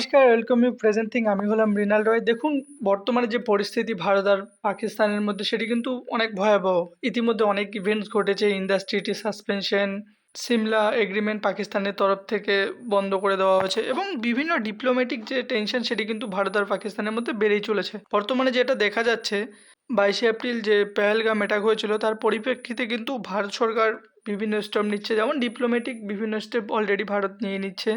নমস্কার welcome you presenting আমি হলাম মৃণাল রয়। দেখুন, বর্তমানে যে পরিস্থিতি ভারত আর পাকিস্তানের মধ্যে, সেটি কিন্তু অনেক ভয়াবহ। ইতিমধ্যে অনেক ইভেন্টস ঘটেছে ইন্ডাস্ট্রিটি সাসপেনশন সিমলা এগ্রিমেন্ট পাকিস্তানের তরফ থেকে বন্ধ করে দেওয়া হয়েছে এবং বিভিন্ন ডিপ্লোম্যাটিক যে টেনশন সেটি কিন্তু ভারত আর পাকিস্তানের মধ্যে বেড়েই চলেছে। বর্তমানে যেটা দেখা যাচ্ছে, বাইশে এপ্রিল যে পেহেলগাম অ্যাটাক হয়েছিল, তার পরিপ্রেক্ষিতে কিন্তু ভারত সরকার বিভিন্ন স্টেপ নিচ্ছে। যেমন ডিপ্লোম্যাটিক বিভিন্ন স্টেপ অলরেডি ভারত নিয়ে নিচ্ছে।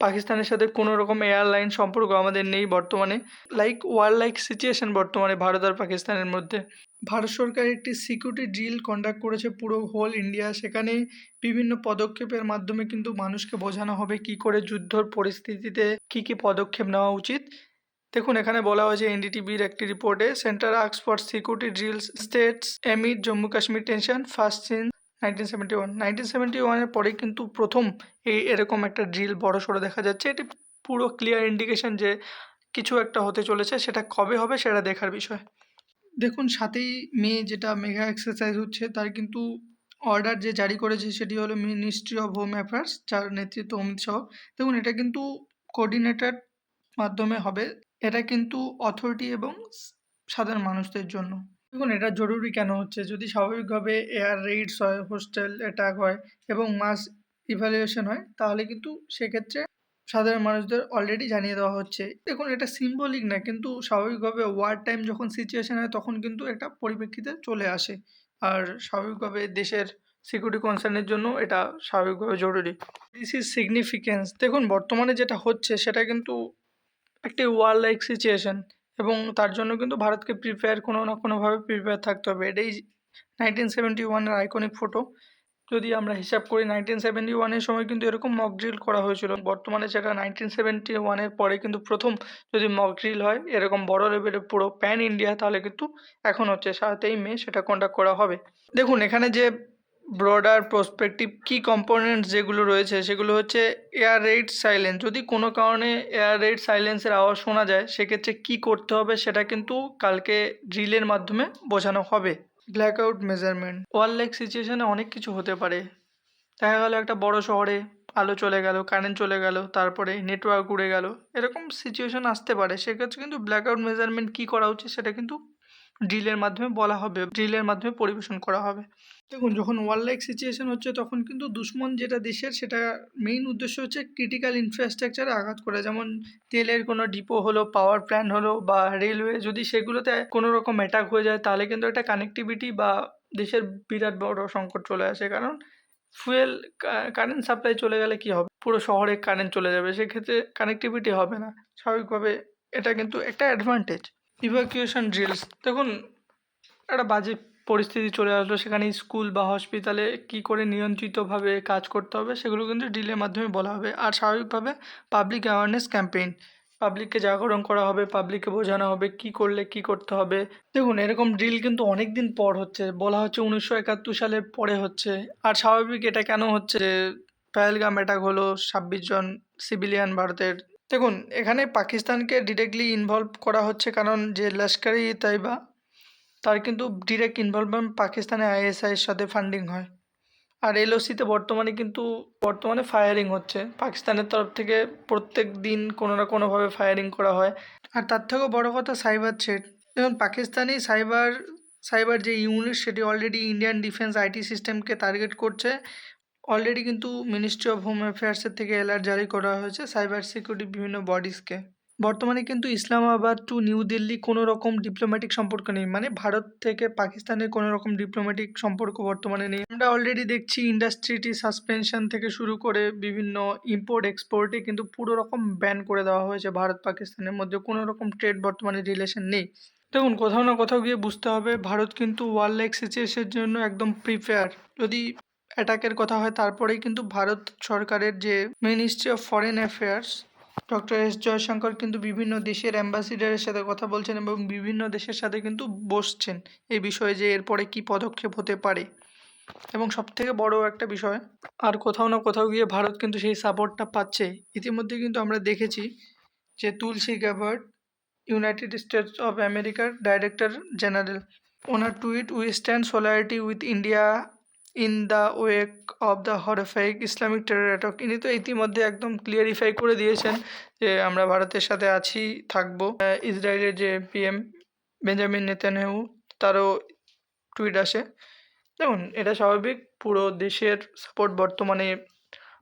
পাকিস্তানের সাথে কোনো রকম এয়ারলাইন সম্পর্ক আমাদের নেই বর্তমানে। লাইক ওয়ার লাইক সিচুয়েশন বর্তমানে ভারত আর পাকিস্তানের মধ্যে। ভারত সরকার একটি সিকিউরিটি ড্রিল কন্ডাক্ট করেছে পুরো হোল ইন্ডিয়া সেখানে বিভিন্ন পদক্ষেপের মাধ্যমে কিন্তু মানুষকে বোঝানো হবে কি করে যুদ্ধর পরিস্থিতিতে কি কি পদক্ষেপ নেওয়া উচিত। দেখুন, এখানে বলা হয়েছে এনডিটিভির একটি রিপোর্টে centre asks for security drills states amid Jammu Kashmir tension first seen nineteen seventy one. Nineteen ওয়ানের পরে কিন্তু প্রথম এই এরকম একটা ড্রিল বড় সড়ো দেখা যাচ্ছে। এটি পুরো ক্লিয়ার ইন্ডিকেশন যে কিছু একটা হতে চলেছে, সেটা কবে হবে সেটা দেখার বিষয়। দেখুন, সাতই মে যেটা মেগা এক্সারসাইজ হচ্ছে, তার কিন্তু অর্ডার যে জারি করেছে সেটি হলো মিনিস্ট্রি অফ হোম অ্যাফেয়ার্স যার নেতৃত্ব অমিত শাহ। দেখুন, এটা কিন্তু কোঅর্ডিনেটেড মাধ্যমে হবে। এটা কিন্তু অথরিটি এবং সাধারণ মানুষদের জন্য। দেখুন, এটা জরুরি কেন হচ্ছে? যদি স্বাভাবিকভাবে এয়ার রেইডস হয় হোস্টেল অ্যাটাক হয় এবং মাস ইভ্যালুয়েশন হয়, তাহলে কিন্তু সেক্ষেত্রে সাধারণ মানুষদের অলরেডি জানিয়ে দেওয়া হচ্ছে। দেখুন, এটা সিম্বলিক না, কিন্তু স্বাভাবিকভাবে ওয়ার টাইম যখন সিচুয়েশন হয়, তখন কিন্তু একটা পরিপ্রেক্ষিতে চলে আসে। আর স্বাভাবিকভাবে দেশের সিকিউরিটি কনসার্নের জন্য এটা স্বাভাবিকভাবে জরুরি। দিস ইজ সিগনিফিকেন্স দেখুন, বর্তমানে যেটা হচ্ছে, সেটা কিন্তু একটি ওয়ার লাইক সিচুয়েশন এবং তার জন্য কিন্তু ভারতকে প্রিপেয়ার কোনো না কোনোভাবে প্রিপেয়ার থাকতে হবে। এটাই নাইনটিন সেভেন্টি ওয়ানের আইকনিক ফটো যদি আমরা হিসাব করি নাইনটিন সেভেন্টি ওয়ানের সময় কিন্তু এরকম মক ড্রিল করা হয়েছিল। বর্তমানে সেটা নাইনটিন সেভেন্টি ওয়ানের পরে কিন্তু প্রথম যদি মক ড্রিল হয়, এরকম বড় লেভেলের পুরো প্যান ইন্ডিয়া তাহলে কিন্তু এখন হচ্ছে সাতই মে সেটা কন্ডাক্ট করা হবে। দেখুন, এখানে যে ব্রডার প্রসপেক্টিভ কি কম্পোনেন্টস যেগুলো রয়েছে সেগুলো হচ্ছে এয়ার রেড সাইলেন্স যদি কোনো কারণে এয়ার রেড সাইলেন্সের আওয়াজ শোনা যায় সেক্ষেত্রে কি করতে হবে সেটা কিন্তু কালকে ড্রিলের মাধ্যমে বোঝানো হবে। Black out measurement war like সিচুয়েশনে অনেক কিছু হতে পারে। দেখা গেল একটা বড় শহরে আলো চলে গেল কারেন্ট চলে গেল তারপরে নেটওয়ার্ক উড়ে গেল এরকম সিচুয়েশন আসতে পারে। সেক্ষেত্রে কিন্তু ব্ল্যাক আউট মেজারমেন্ট কী করা উচিত সেটা কিন্তু ড্রিলের মাধ্যমে বলা হবে ড্রিলের মাধ্যমে পরিবেশন করা হবে। দেখুন, যখন ওয়ার লাইক সিচুয়েশন হচ্ছে, তখন কিন্তু দুশ্মন যেটা দেশের, সেটা মেইন উদ্দেশ্য হচ্ছে ক্রিটিক্যাল ইনফ্রাস্ট্রাকচারে আঘাত করা। যেমন তেলের কোনো ডিপো হলো পাওয়ার প্ল্যান্ট হলো, বা রেলওয়ে যদি সেগুলোতে কোনো রকম অ্যাটাক হয়ে যায়, তাহলে কিন্তু একটা কানেক্টিভিটি বা দেশের বিরাট বড় সংকট চলে আসে। কারণ ফুয়েল কারেন্ট সাপ্লাই চলে গেলে কি হবে? পুরো শহরে কারেন্ট চলে যাবে, সেক্ষেত্রে কানেক্টিভিটি হবে না। স্বাভাবিকভাবে এটা কিন্তু একটা অ্যাডভান্টেজ ইভাকুয়েশন ড্রিলস দেখুন, একটা বাজে পরিস্থিতি চলে আসলো। সেখানে স্কুল বা হসপিটালে কী করে নিয়ন্ত্রিতভাবে কাজ করতে হবে, সেগুলো কিন্তু ড্রিলের মাধ্যমে বলা হবে। আর স্বাভাবিকভাবে পাবলিক অ্যাওয়ারনেস ক্যাম্পেইন পাবলিককে জাগরণ করা হবে পাবলিককে বোঝানো হবে, কি করলে কি করতে হবে। দেখুন, এরকম ড্রিল কিন্তু অনেক দিন পর হচ্ছে, বলা হচ্ছে উনিশশো একাত্তর সালের পরে হচ্ছে। আর স্বাভাবিক এটা কেন হচ্ছে যে, পেহেলগাম অ্যাটাক হলো, ছাব্বিশ জন সিভিলিয়ান ভারতের দেখুন, এখানে পাকিস্তানকে ডিরেক্টলি ইনভলভ করা হচ্ছে কারণ যে লস্করি তাইবা তার কিন্তু ডিরেক্ট ইনভলভমেন্ট পাকিস্তানে আইএসআইয়ের সাথে ফান্ডিং হয়। আর এলওসিতে বর্তমানে কিন্তু, বর্তমানে ফায়ারিং হচ্ছে। পাকিস্তানের তরফ থেকে প্রত্যেক দিন কোনো না কোনোভাবে ফায়ারিং করা হয়। আর তার থেকেও বড় কথা সাইবার থ্রেট যেমন পাকিস্তানি সাইবার সাইবার যে ইউনিট সেটি অলরেডি ইন্ডিয়ান ডিফেন্স আইটি সিস্টেমকে টার্গেট করছে। অলরেডি কিন্তু মিনিস্ট্রি অফ হোম অ্যাফেয়ার্সের থেকে অ্যালার্ট জারি করা হয়েছে সাইবার সিকিউরিটি বিভিন্ন বডিজকে বর্তমানে কিন্তু ইসলামাবাদ টু নিউ দিল্লি কোনো রকম ডিপ্লোম্যাটিক সম্পর্ক নেই মানে ভারত থেকে পাকিস্তানের কোনো রকম ডিপ্লোম্যাটিক সম্পর্ক বর্তমানে নেই। আমরা অলরেডি দেখছি ইন্ডাস্ট্রিটি সাসপেনশন থেকে শুরু করে বিভিন্ন ইম্পোর্ট এক্সপোর্টে কিন্তু পুরো রকম ব্যান করে দেওয়া হয়েছে ভারত পাকিস্তানের মধ্যে, কোনো রকম ট্রেড বর্তমানে রিলেশন নেই। দেখুন, কোথাও না কোথাও গিয়ে বুঝতে হবে, ভারত কিন্তু ওয়ার্ল্ড লাইক সিচুয়েশনের জন্য একদম প্রিপেয়ার যদি অ্যাটাকের কথা হয়, তারপরেই কিন্তু ভারত সরকারের যে ministry of foreign affairs doctor S Jaishankar কিন্তু বিভিন্ন দেশের অ্যাম্বাসিডারের সাথে কথা বলছেন এবং বিভিন্ন দেশের সাথে কিন্তু বসছেন এই বিষয়ে যে এরপরে কি পদক্ষেপ হতে পারে। এবং সবথেকে বড় একটা বিষয়, আর কোথাও না কোথাও গিয়ে ভারত কিন্তু সেই সাপোর্টটা পাচ্ছে। ইতিমধ্যে কিন্তু আমরা দেখেছি যে Tulsi Gabbard United States of আমেরিকার director general owner tweet we stand solidarity with India in the wake of the horrific Islamic terror attack ইনি তো ইতিমধ্যে একদম ক্লিয়ারিফাই করে দিয়েছেন যে আমরা ভারতের সাথে আছি, থাকব। ইসরায়েলের যে পিএম বেঞ্জামিন নেতানিয়াহু তারও টুইট আসে। দেখুন, এটা স্বাভাবিক, পুরো দেশের সাপোর্ট বর্তমানে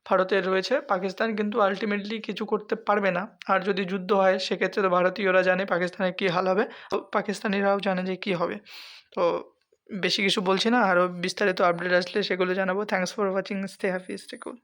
ভারতের রয়েছে। পাকিস্তান কিন্তু আলটিমেটলি কিছু করতে পারবে না। আর যদি যুদ্ধ হয়, সেক্ষেত্রে তো ভারতীয়রা জানে পাকিস্তানের কী হাল হবে। পাকিস্তানিরাও জানে যে কী হবে। তো বেশি কিছু বলছি না আরও বিস্তারিত আপডেট আসলে সেগুলো জানাব। Thanks for watching stay happy stay cool